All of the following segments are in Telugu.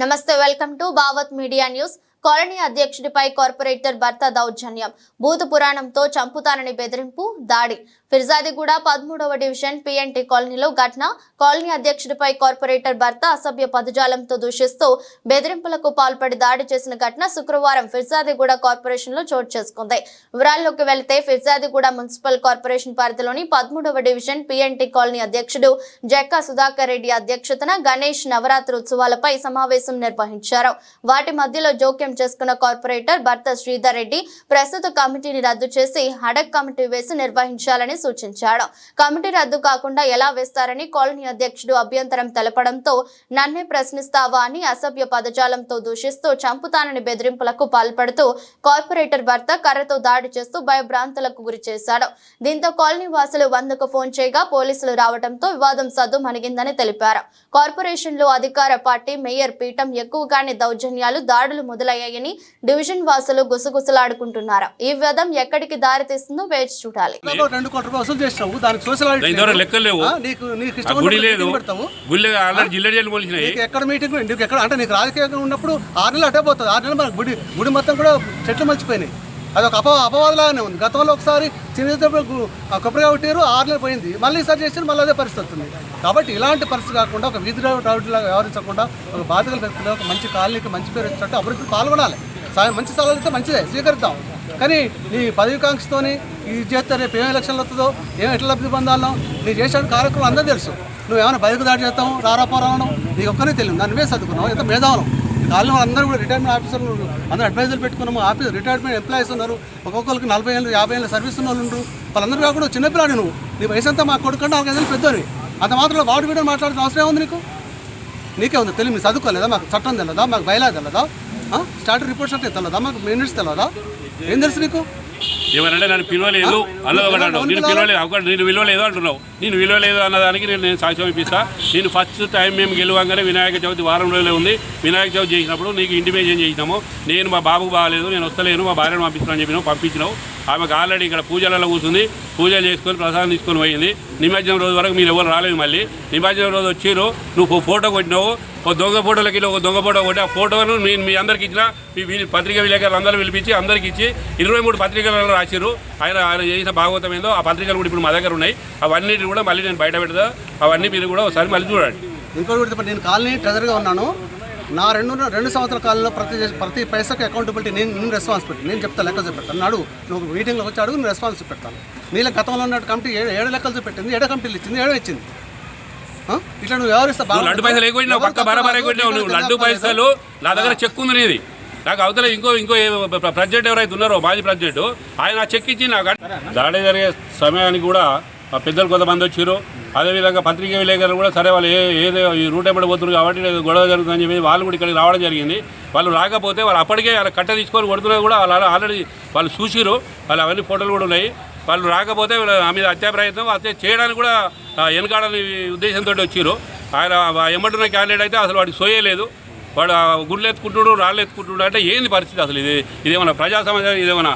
namaste welcome to Bhavat media news Colony అధ్యక్షుడిపై corporator భర్త దౌర్జన్యం. భూత పురాణంతో చంపుతానని బెదిరింపు దాడి. ఫిర్జాదిగూడ పదమూడవ డివిజన్ పిఎన్టీ కాలనీలో ఘటన. కాలనీ అధ్యక్షుడిపై కార్పొరేటర్ భర్త అసభ్య పదజాలంతో దూషిస్తూ బెదిరింపులకు పాల్పడి దాడి చేసిన ఘటన శుక్రవారం ఫిర్జాదిగూడ కార్పొరేషన్లో చోటు చేసుకుంది. వివరాల్లోకి వెళితే ఫిర్జాదిగూడ మున్సిపల్ కార్పొరేషన్ పరిధిలోని పదమూడవ డివిజన్ పిఎన్టీ కాలనీ అధ్యక్షుడు జక్కా సుధాకర్ రెడ్డి అధ్యక్షతన గణేష్ నవరాత్రి ఉత్సవాలపై సమావేశం నిర్వహించారు. వాటి మధ్యలో జోక్యం చేసుకున్న కార్పొరేటర్ భర్త శ్రీధర్ రెడ్డి ప్రస్తుత కమిటీని రద్దు చేసి హడక్ కమిటీ వేసి నిర్వహించాలని సూచించాడు. కమిటీ రద్దు కాకుండా ఎలా వేస్తారని కాలనీ అధ్యక్షుడు అభ్యంతరం తెలపడంతో నన్నే ప్రశ్నిస్తావా అని అసభ్య పదజాలంతో దూషిస్తూ చంపుతానని బెదిరింపులకు పాల్పడుతూ కార్పొరేటర్ భర్త కర్రతో దాడి చేస్తూ భయభ్రాంతులకు గురి చేశాడు. దీంతో కాలనీ వాసులు వందకు ఫోన్ చేయగా పోలీసులు రావడంతో వివాదం సద్దు మణిగిందని తెలిపారు. కార్పొరేషన్లో అధికార పార్టీ మేయర్ పీఠం ఎక్కువగానే దౌర్జన్యాలు దాడులు మొదలయ్యాయని డివిజన్ వాసులు గుసగుసలాడుకుంటున్నారు. ఈ వివాదం ఎక్కడికి దారి తీస్తుందో వేచి చూడాలి. రెండు కోట్ల రూపాయలు వసూలు చేసినావు. దానికి సోషల్ నీకు నీకు ఇష్టం లేదు. ఎక్కడ మీటింగ్ నీకు ఎక్కడ అంటే నీకు రాజకీయంగా ఉన్నప్పుడు ఆరు నెలలు అటే పోతుంది. ఆరు నెలలు మన గుడి గుడి మొత్తం కూడా చెట్లు మలిచిపోయినాయి అది ఒక అప అపవాదలాగానే ఉంది. గతంలో ఒకసారి చిన్నప్పుడు కొబ్బరిగా కొట్టారు ఆరు నెలలు పోయింది. మళ్ళీ ఈసారి చేసి మళ్ళీ అదే పరిస్థితి వస్తుంది. కాబట్టి ఇలాంటి పరిస్థితి కాకుండా ఒక వీధి రౌడ్లాగా వ్యవహరించకుండా ఒక బాధితుల వ్యక్తులు ఒక మంచి కాలనీకి మంచి పేరు వచ్చినట్టు అభివృద్ధి పాల్గొనాలి. మంచి సలహాలు ఇస్తే మంచిదే స్వీకరిద్దాం. కానీ నీ పదవికాంక్షతోని ఇది చేస్తే రేపు ఏం ఎలక్షన్లు వస్తుందో ఏం ఎట్లా లబ్ధి పొందాలో నీ చేసిన కార్యక్రమం అందరూ తెలుసు. నువ్వు ఏమైనా బయటకు దాడి చేస్తావు? రారాపోరావడం నీకు ఒక్కనే తెలియదు. దాన్ని మేము చదువుకున్నావు ఎంత మేధావులం? కాలంలో అందరూ కూడా రిటైర్మెంట్ ఆఫీసర్లు అందరూ అడ్వైజర్లు పెట్టుకున్నాము ఆఫీస్ రిటైర్మెంట్ ఎంప్లాయీస్ ఉన్నారు. ఒక్కొక్కరికి నలభై ఏళ్ళు యాభై ఏళ్ళు సర్వీస్ ఉన్న వాళ్ళు ఉన్నారు వాళ్ళందరూ కాకుండా చిన్నపిల్లాడు నువ్వు. నీ వయసు అంతా మా కొడుకు నాలుగు ఐదు పెద్దోని. అంత మాత్రం వాడు వీడియో మాట్లాడాల్సిన అవసరం ఉంది నీకు? నీకే ఉంది తెలియదు మీరు చదువుకోలేదా? మాకు చట్టం తెలియదా మాకు బయలా తెలియదా స్టార్ట్ రిపోర్ట్స్ అంటే తెలియదా మాకు మినిట్స్ తెలియదా ఏం తెలుసు నీకు? ఏమనంటే నన్ను పిలవలేదు అలా ఒకటి అంటావు నేను పిలవలేదు ఒకటి నేను విలువలేదు అంటున్నావు. నేను విలువలేదు అన్నదానికి నేను నేను సాక్ష్యం ఇప్పిస్తా. నేను ఫస్ట్ టైం మేము గెలవంగానే వినాయక చవితి వారం రోజులే ఉంది. వినాయక చవితి చేసినప్పుడు నీకు ఇంటిమేషన్ చేసినాము. నేను మా బాబుకు బాగాలేదు నేను వస్తలేను మా భార్యను పంపిస్తున్నాను చెప్పినావు పంపించినావు. ఆమెకు ఆల్రెడీ ఇక్కడ పూజలలో కూర్చుంది. పూజలు చేసుకొని ప్రసాదం తీసుకొని పోయింది. నిమజ్జనం రోజు వరకు మీరు ఎవరు రాలేదు మళ్ళీ. నిమజ్జనం రోజు వచ్చిర్రు. నువ్వు ఫోటో కొట్టినావు. ఒక దొంగ ఫోటోలకి ఒక దొంగ ఫోటో ఒకటి ఆ ఫోటోను నేను మీ అందరికి ఇచ్చిన మీ పత్రికా విలేకరులు అందరూ పిలిపించి అందరికి ఇచ్చి ఇరవై మూడు పత్రికలలో రాసిర్రు. ఆయన ఆయన చేసిన భాగవతం ఏందో ఆ పత్రికలు కూడా ఇప్పుడు మా దగ్గర ఉన్నాయి. అవన్నీ కూడా మళ్ళీ నేను బయట పెడతా. అవన్నీ మీరు కూడా ఒకసారి మళ్ళీ చూడండి. ఇంకోటి కూడా నేను కాలనీ ట్రెజర్గా ఉన్నాను. నా రెండు రెండు సంవత్సరాల కాలంలో ప్రతి ప్రతి పైసకి అకౌంటబిలిటీ నేను నేను రెస్పాన్సిబిలిటీ నేను చెప్తా లెక్కలు చూపెడతాను నాడు నువ్వు మీటింగ్లోకి వచ్చి అడుగు నేను రెస్పాన్స్ పెడతాను నీళ్ళ గతంలో ఉన్న కమిటీ ఏడు ఏడు లెక్కలు చూపెట్టింది ఏడో కమిటీలు ఇచ్చింది ఏడో ఇచ్చింది. ఇట్లా నువ్వు నువ్వు లడ్డు పైసలు ఎక్కువ పక్క బరాబర్ ఎక్కువ నువ్వు లడ్డు పైసలు. నా దగ్గర చెక్ ఉంది నీది. నాకు అవతల ఇంకో ఇంకో ప్రెసిడెంట్ ఎవరైతే ఉన్నారో మాజీ ప్రెసిడెంట్ ఆయన చెక్ ఇచ్చి నాకు దాడి జరిగే సమయానికి కూడా ఆ పెద్దలు కొంతమంది వచ్చారు అదేవిధంగా పత్రికా విలేకరులు కూడా సరే వాళ్ళు ఏ ఏదో ఈ రూట్ ఎప్పుడు పోతున్నారు కాబట్టి గొడవ జరుగుతుందని చెప్పి వాళ్ళు కూడా ఇక్కడికి రావడం జరిగింది. వాళ్ళు రాకపోతే వాళ్ళు అప్పటికే వాళ్ళ కట్ట తీసుకొని కొడుతున్నారు కూడా వాళ్ళు ఆల్రెడీ వాళ్ళు చూసిరు వాళ్ళు అవన్నీ ఫోటోలు కూడా ఉన్నాయి. వాళ్ళు రాకపోతే వీళ్ళ మీద హత్యా ప్రయత్నం హత్య చేయడానికి కూడా వెనకాడని ఉద్దేశంతో వచ్చారు ఆయన ఎమ్మటున్న క్యాండిడేట్ అయితే అసలు వాడికి సోయలేదు వాడు ఆ గుడ్లు ఎత్తుకుంటుడు రాళ్ళు ఎత్తుకుంటుడు అంటే ఏంది పరిస్థితి అసలు ఇది? ఇదేమన్నా ప్రజా ఇదేమన్నా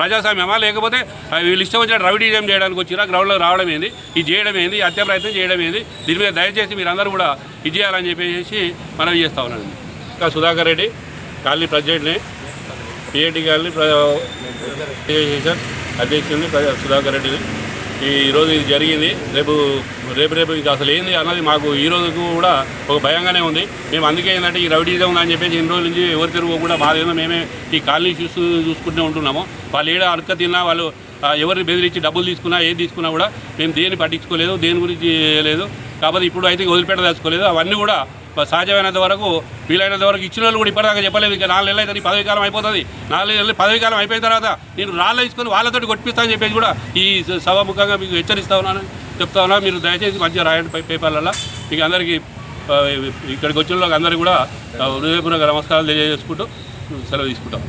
ప్రజాస్వామ్యమా? లేకపోతే వీళ్ళు ఇష్టం వచ్చిన రవిడీజం చేయడానికి వచ్చిరా గ్రౌండ్లో రావడం ఏంది? ఇది చేయడం ఏంది? హత్య ప్రయత్నం చేయడం ఏంది? దీని మీద దయచేసి మీరందరూ కూడా ఇది చేయాలని చెప్పేసి మనం చేస్తా ఉన్నాను ఇంకా సుధాకర్ రెడ్డి కాలనీ ప్రెసిడెంట్ని పిఏటి గారిని అధ్యక్షుడిని సుధాకర్ రెడ్డిని. ఈరోజు ఇది జరిగింది. రేపు రేపు రేపు ఇంకా అసలు ఏంది అన్నది మాకు ఈ రోజుకు కూడా ఒక భయంగానే ఉంది. మేము అందుకే ఏంటంటే ఈ రౌడీజం ఉందని చెప్పేసి ఇన్ని రోజుల నుంచి ఎవరు తిరుగుకుండా బాధ మేమే ఈ కాలనీ చూస్తూ చూసుకుంటూ ఉంటున్నాము. వాళ్ళు ఏడ అడక తిన్నా వాళ్ళు ఎవరిని బెదిరించి డబ్బులు తీసుకున్నా ఏది తీసుకున్నా కూడా మేము దేన్ని పట్టించుకోలేదు దేని గురించి లేదు. కాకపోతే ఇప్పుడు అయితే వదిలిపెట్టదలుచుకోలేదు. అవన్నీ కూడా సాధ్యమైనంత వరకు వీలైనంత వరకు ఇచ్చిన వాళ్ళు కూడా ఇప్పటిదాకా చెప్పలేదు. ఇంకా నాలుగు నెలలు అయితే నీ పదవి కాలం అయిపోతుంది. నాలుగు నెలలు పదవి కాలం అయిపోయిన తర్వాత నేను రాళ్ళు తీసుకొని వాళ్ళతోటి కొట్టిస్తానని చెప్పేసి కూడా ఈ సభాముఖంగా మీకు హెచ్చరిస్తా ఉన్నాను. చెప్తా ఉన్నా మీరు దయచేసి మంచిగా రాయండి పేపర్లలో. మీకు అందరికీ ఇక్కడికి వచ్చిన వాళ్ళకి అందరికీ కూడా హృదయపూర్వక నమస్కారాలు తెలియజేసుకుంటూ సెలవు తీసుకుంటాం.